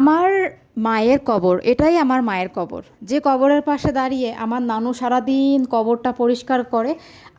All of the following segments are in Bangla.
আমার মায়ের কবর, এটাই আমার মায়ের কবর। যে কবরের পাশে দাঁড়িয়ে আমার নানু সারাদিন কবরটা পরিষ্কার করে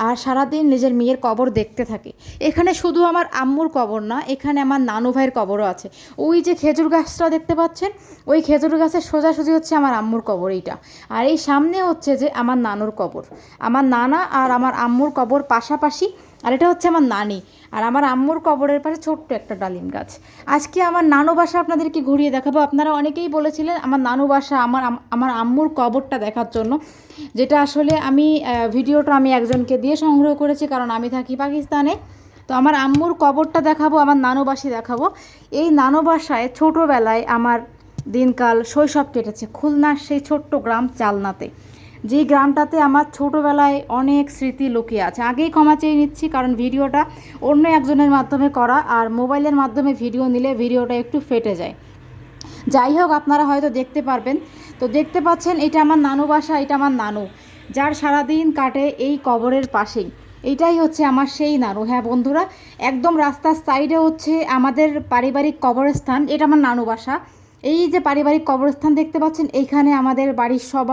আর সারাদিন নিজের মেয়ের কবর দেখতে থাকে। এখানে শুধু আমার আম্মুর কবর না, এখানে আমার নানু ভাইয়ের কবরও আছে। ওই যে খেজুর গাছটা দেখতে পাচ্ছেন, ওই খেজুর গাছের সোজাসুজি হচ্ছে আমার আম্মুর কবর এইটা। আর এই সামনে হচ্ছে যে আমার নানুর কবর। আমার নানা আর আমার আম্মুর কবর পাশাপাশি আর এটা হচ্ছে আমার নানি। আর আমার আম্মুর কবরের পাশে ছোট্ট একটা ডালিম গাছ। আজকে আমার নানু বাসা আপনাদেরকে ঘুরিয়ে দেখাবো। আপনারা অনেকেই বলেছিলেন আমার নানু বাসা আমার আমার আম্মুর কবরটা দেখার জন্য। যেটা আসলে আমি ভিডিওটা আমি একজনকে দিয়ে সংগ্রহ করেছি কারণ আমি থাকি পাকিস্তানে। তো আমার আম্মুর কবরটা দেখাবো, আমার নানু বাসি দেখাবো। এই নানু বাসায় ছোটোবেলায় আমার দিনকাল শৈশব কেটেছে। খুলনার সেই ছোট্ট গ্রাম চালনাতে। যে গ্রামটাতে আমার ছোটোবেলায় অনেক স্মৃতি লুকিয়ে আছে। আগেই ক্ষমা চেয়ে নিচ্ছি, কারণ ভিডিওটা অন্য একজনের মাধ্যমে করা আর মোবাইলের মাধ্যমে ভিডিও নিলে ভিডিওটা একটু ফেটে যায়। যাই হোক, আপনারা হয়তো দেখতে পারবেন। তো দেখতে পাচ্ছেন, এটা আমার নানু বাসা, এটা আমার নানু, যার সারাদিন কাটে এই কবরের পাশেই। এইটাই হচ্ছে আমার সেই নানু। হ্যাঁ বন্ধুরা, একদম রাস্তার সাইডে হচ্ছে আমাদের পারিবারিক কবরস্থান। এটা আমার নানু বাসা। এই যে পারিবারিক কবরস্থান দেখতে পাচ্ছেন, এইখানে আমাদের বাড়ির সব,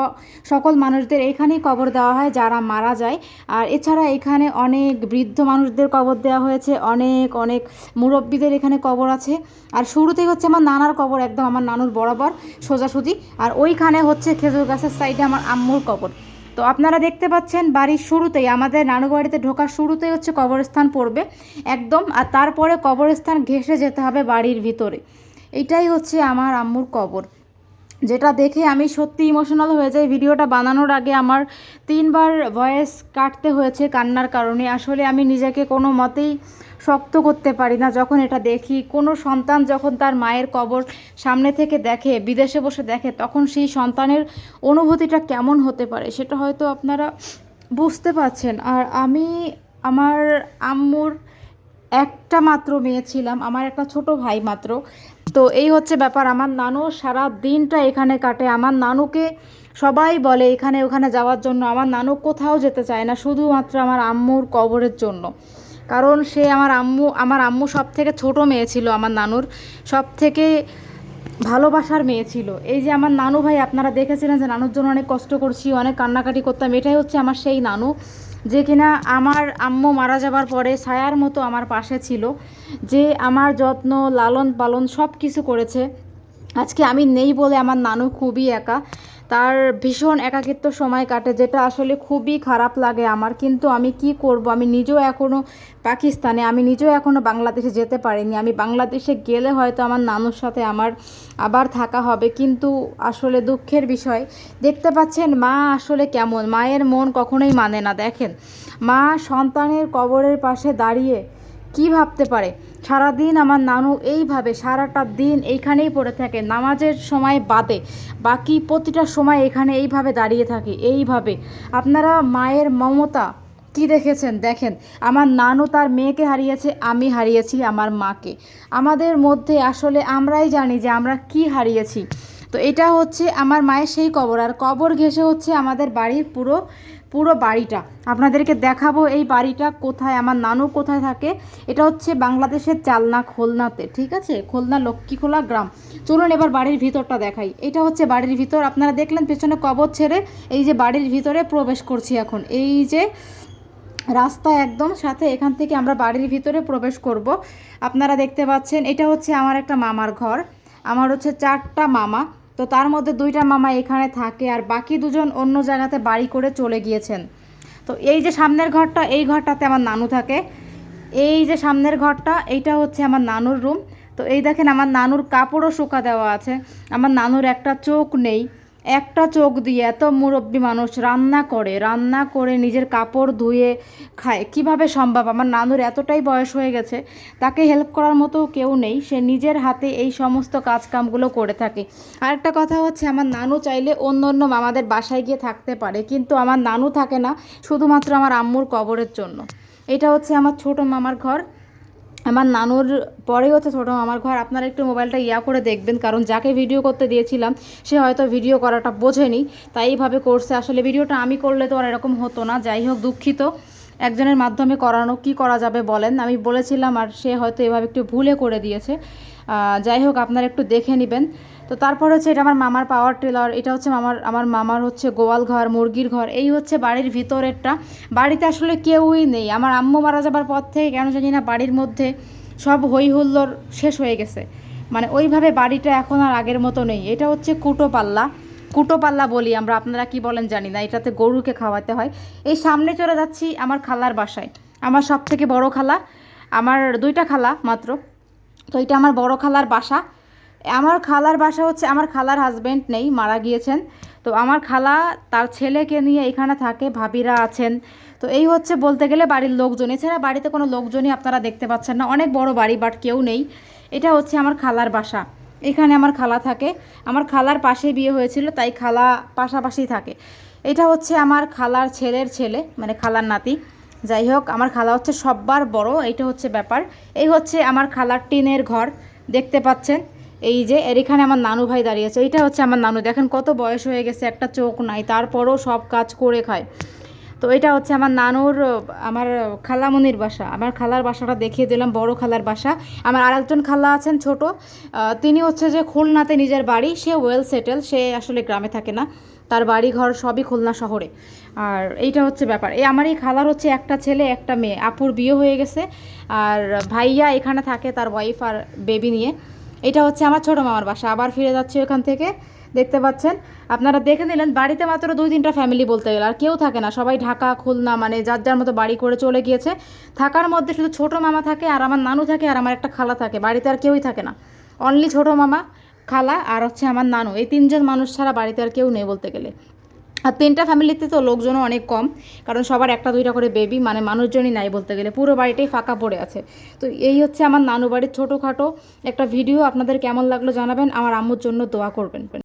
সকল মানুষদের এইখানেই কবর দেওয়া হয় যারা মারা যায়। আর এছাড়া এখানে অনেক বৃদ্ধ মানুষদের কবর দেওয়া হয়েছে, অনেক অনেক মুরব্বীদের এখানে কবর আছে। আর শুরুতেই হচ্ছে আমার নানার কবর, একদম আমার নানুর বরাবর সোজাসুজি। আর ওইখানে হচ্ছে খেজুর গাছের সাইডে আমার আম্মুর কবর। তো আপনারা দেখতে পাচ্ছেন বাড়ির শুরুতেই, আমাদের নানু বাড়িতে ঢোকার শুরুতেই হচ্ছে কবরস্থান পড়বে, একদম। আর তারপরে কবরস্থান ঘেঁষে যেতে হবে বাড়ির ভিতরে। এটাই হচ্ছে আমার আম্মুর কবর। যেটা দেখে আমি সত্যি ইমোশনাল হয়ে যাই। ভিডিওটা বানানোর আগে আমার তিনবার ভয়েস কাটতে হয়েছে কান্নার কারণে। আসলে আমি নিজেকে কোনো মতেই শক্ত করতে পারি না যখন এটা দেখি। কোনো সন্তান যখন তার মায়ের কবর সামনে থেকে দেখে, বিদেশে বসে দেখে, তখন সেই সন্তানের অনুভূতিটা কেমন হতে পারে সেটা হয়তো আপনারা বুঝতে পারছেন। আর আমি আমার আম্মুর একটা মাত্র মেয়ে ছিলাম। আমার একটা ছোট ভাই মাত্র। তো এই হচ্ছে ব্যাপার। আমার নানু সারা দিনটা এখানে কাটে। আমার নানুকে সবাই বলে এখানে ওখানে যাওয়ার জন্য। আমার নানু কোথাও যেতে চায় না, শুধুমাত্র আমার আম্মুর কবরের জন্য। কারণ সে আমার আম্মু আমার আম্মু সব থেকে ছোটো মেয়ে ছিল আমার নানুর। সব থেকে ভালোবাসার মেয়ে ছিল। এই যে আমার নানু ভাই, আপনারা দেখেছিলেন যে নানুর জন্য অনেক কষ্ট করছি, অনেক কান্নাকাটি করতাম। এটাই হচ্ছে আমার সেই নানু। যে কিনা আমার আম্মু মারা যাবার পরে ছায়ার মতো আমার পাশে ছিল, যে আমার যত্ন লালন পালন সব কিছু করেছে। আজকে আমি নেই বলে আমার নানু খুবই একা। তার ভীষণ একাকিত্ব সময় কাটে, যেটা আসলে খুবই খারাপ লাগে আমার। কিন্তু আমি কি করব? আমি নিজেও এখনও পাকিস্তানে, আমি নিজেও এখনও বাংলাদেশে যেতে পারিনি। আমি বাংলাদেশে গেলে হয়তো আমার নানুর সাথে আমার আবার থাকা হবে। কিন্তু আসলে দুঃখের বিষয়, দেখতে পাচ্ছেন মা আসলে কেমন? মায়ের মন কখনোই মানে না। দেখেন, মা সন্তানের কবরের পাশে দাঁড়িয়ে কি ভাবতে পারে? সারাদিন আমার নানু এইভাবে সারাটা দিন এইখানেই পড়ে থাকে, নামাজের সময় বাদে, বাকি প্রতিটা সময় এখানে এইভাবে দাঁড়িয়ে থাকে, এইভাবে। আপনারা মায়ের মমতা কি দেখেছেন? দেখেন, আমার নানু তার মেয়েকে হারিয়েছে, আমি হারিয়েছি আমার মাকে। আমাদের মধ্যে আসলে আমরাই জানি যে আমরা কি হারিয়েছি। তো এটা হচ্ছে আমার মায়ের সেই কবর, আর কবর ঘেঁষে হচ্ছে আমাদের বাড়ির পুরো পুরো বাড়িটা। আপনাদেরকে দেখাবো এই বাড়িটা কোথায়, আমার নানু কোথায় থাকে। এটা হচ্ছে বাংলাদেশের চালনা খুলনাতে, ঠিক আছে? খুলনা লক্ষ্মীখোলা গ্রাম। চলুন এবার বাড়ির ভিতরটা দেখাই। এটা হচ্ছে বাড়ির ভিতর, আপনারা দেখলেন পেছনে কবর ছেড়ে এই যে বাড়ির ভিতরে প্রবেশ করছি এখন। এই যে রাস্তা একদম, সাথে এখান থেকে আমরা বাড়ির ভিতরে প্রবেশ করব। আপনারা দেখতে পাচ্ছেন, এটা হচ্ছে আমার একটা মামার ঘর। আমার হচ্ছে চারটা মামা। তো তার মধ্যে দুইটা মামা এখানে থাকে আর বাকি দুজন অন্য জায়গাতে বাড়ি করে চলে গিয়েছেন। তো এই যে সামনের ঘরটা, এই ঘরটাতে আমার নানু থাকে। এই যে সামনের ঘরটা, এইটা হচ্ছে আমার নানুর রুম তো এই দেখেন আমার নানুর কাপড়ও শুকা দেওয়া আছে। আমার নানুর একটা চোখ নেই। একটা চোখ দিয়ে এত মুরব্বী মানুষ রান্না করে রান্না করে নিজের কাপড় ধুয়ে খায়, কীভাবে সম্ভব? আমার নানুর এতটাই বয়স হয়ে গেছে, তাকে হেল্প করার মতো কেউ নেই, সে নিজের হাতে এই সমস্ত কাজকামগুলো করে থাকে। আরেকটা কথা হচ্ছে, আমার নানু চাইলে অন্য অন্য মামাদের বাসায় গিয়ে থাকতে পারে, কিন্তু আমার নানু থাকে না, শুধুমাত্র আমার আম্মুর কবরের জন্য। এটা হচ্ছে আমার ছোট মামার ঘর। আমার নানুর পরেই হচ্ছে ছোটো, আমার ঘর, আপনারা একটু মোবাইলটা ইয়া করে দেখবেন, কারণ যাকে ভিডিও করতে দিয়েছিলাম, সে হয়তো ভিডিও করাটা বোঝেনি। তাই এইভাবে করছে। আসলে ভিডিওটা আমি করলে তো আর এরকম হতো না। যাই হোক, দুঃখিত। একজনের মাধ্যমে করানো, কি করা যাবে বলেন। আমি বলেছিলাম আর সে হয়তো এভাবে একটু ভুলে করে দিয়েছে। যাই হোক, আপনারা একটু দেখে নেবেন। তো তারপর হচ্ছে এটা আমার মামার পাওয়ার টিলার এটা হচ্ছে মামার, আমার মামার হচ্ছে গোয়াল ঘর, মুরগির ঘর, এই হচ্ছে বাড়ির ভিতরেরটা। বাড়িতে আসলে কেউই নেই। আমার আম্মু মারা যাবার পর থেকে কেন জানি না বাড়ির মধ্যে সব হই হুল্লোড় শেষ হয়ে গেছে। মানে ওইভাবে বাড়িটা এখন আর আগের মতো নেই। এটা হচ্ছে কুটোপাল্লা কুটোপাল্লা বলি আমরা, আপনারা কি বলেন জানি না, এটাতে গরুকে খাওয়াতে হয়। এই সামনে চলে যাচ্ছি আমার খালার বাসায়। আমার সব থেকে বড় খালা, আমার দুইটা খালা মাত্র। তো এটা আমার বড় খালার বাসা। আমার খালার বাসা হচ্ছে, আমার খালার হাজব্যান্ড নেই, মারা গিয়েছেন। তো আমার খালা তার ছেলেকে নিয়ে এখানে থাকে, ভাবিরা আছেন। তো এই হচ্ছে বলতে গেলে বাড়ির লোকজন। এছাড়া বাড়িতে কোনো লোকজনই আপনারা দেখতে পাচ্ছেন না। অনেক বড় বাড়ি বাট কেউ নেই। এটা হচ্ছে আমার খালার বাসা। এখানে আমার খালা থাকে। আমার খালার পাশে বিয়ে হয়েছিল, তাই খালা পাশাপাশি থাকে। এটা হচ্ছে আমার খালার ছেলের ছেলে মানে খালার নাতি। যাই হোক, আমার খালা হচ্ছে সব্বার বড়, এইটা হচ্ছে ব্যাপার। এই হচ্ছে আমার খালার টিনের ঘর, দেখতে পাচ্ছেন। এই যে এর এখানে আমার নানু ভাই দাঁড়িয়েছে এইটা হচ্ছে আমার নানু। দেখেন কত বয়স হয়ে গেছে, একটা চোখ নাই, তারপরও সব কাজ করে খায়। তো এটা হচ্ছে আমার নানুর, আমার খালামনির বাসা। আমার খালার বাসাটা দেখিয়ে দিলাম, বড় খালার বাসা। আমার আরেকজন খালা আছেন ছোট তিনি হচ্ছে যে খুলনাতে নিজের বাড়ি, সে ওয়েল সেটেল, সে আসলে গ্রামে থাকে না। তার বাড়ি ঘর সবই খুলনা শহরে। আর এইটা হচ্ছে ব্যাপার। এই আমার এই খালার হচ্ছে একটা ছেলে, একটা মেয়ে। আপুর বিয়ে হয়ে গেছে, আর ভাইয়া এখানে থাকে তার ওয়াইফ আর বেবি নিয়ে। এটা হচ্ছে আমার ছোটো মামার বাসা। আবার ফিরে যাচ্ছে ওখান থেকে। দেখতে পাচ্ছেন? আপনারা দেখে নিলেন, বাড়িতে মাত্র দুই তিনটা ফ্যামিলি বলতে গেলে, আর কেউ থাকে না। সবাই ঢাকা, খুলনা মানে যার যার মতো বাড়ি করে চলে গিয়েছে। থাকার মধ্যে শুধু ছোটো মামা থাকে, আর আমার নানু থাকে, আর আমার একটা খালা থাকে। বাড়িতে আর কেউই থাকে না। অনলি ছোটো মামা, খালা, আর হচ্ছে আমার নানু। এই তিনজন মানুষ ছাড়া বাড়িতে আর কেউ নেই বলতে গেলে। আর তিনটা ফ্যামিলিতে তো লোকজনও অনেক কম, কারণ সবার একটা দুইটা করে বেবি মানে মানুষজনই নাই বলতে গেলে। পুরো বাড়িটাই ফাঁকা পড়ে আছে। তো এই হচ্ছে আমার নানু বাড়ির ছোটোখাটো একটা ভিডিও আপনাদের কেমন লাগল জানাবেন, আমার আম্মুর জন্য দোয়া করবেন।